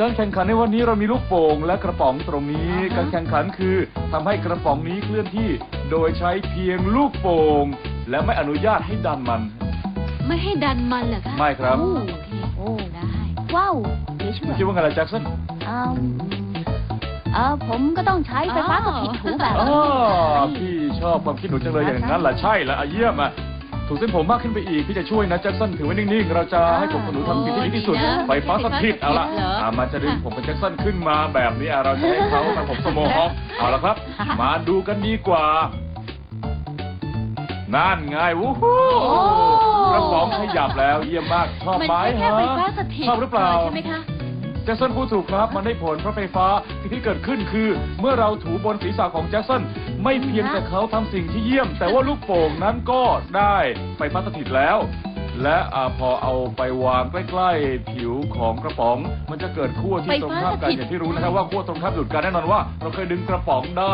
การแข่งขันในวันนี้เรามีลูกโป่งและกระป๋องตรงนี้อ่าฮะการแข่งขันคือทำให้กระป๋องนี้เคลื่อนที่ โดยใช้เพียงลูกโป่งและไม่อนุญาตให้ดันมัน ไม่ให้ดันมันเหรอคะไม่ครับ โอเคโอ้ได้ ว้าวเดี๋ยวช่วยคิดว่าไงล่ะแจ็คสันเอาเออผมก็ต้องใช้ไฟฟ้าสถิตถูแบบอ๋อนี้ พี่ชอบความคิดหนูจังเลยอย่างนั้นล่ะใช่ละอะเยี่ยมอะ ถูกเส้นผมมากขึ้นไปอีก พี่จะช่วยนะแจ็คสันถือไว้นิ่งๆ เราจะให้ผมกับหนูทำสิ่งที่ดีที่สุดโอ้ดีนะไฟฟ้าสถิตเอาละเหรออะมันจะดึงผมกับแจ็คสันขึ้นมาแบบนี้อะเราจะให้เขาทำผมสโมฮอคเอาละครับ มาดูกันดีกว่า นั่นไงวู้ฮู้โอ้กระป๋องขยับแล้วเยี่ยมมากชอบมันไหมแค่ฮะไฟฟ้าสถิตชอบหรือเปล่าใช่ไหมคะแจ็คสันพูดถูกครับ มันได้ผลเพราะไฟฟ้าสิ่งที่เกิดขึ้นคือ เมื่อเราถูบนศีรษะของแจ็คสันไม่เพียงแต่เขาทำสิ่งที่เยี่ยม แต่ว่าลูกโป่งนั้นก็ได้ไฟฟ้าสถิตแล้ว และอาพอเอาไปวางใกล้ๆผิวของกระป๋อง มันจะเกิดขั้วที่ตรงข้ามกันอย่างที่รู้นะครับว่าขั้วตรงข้ามหลุดกันแน่นอนว่า เราเคยดึงกระป๋องได้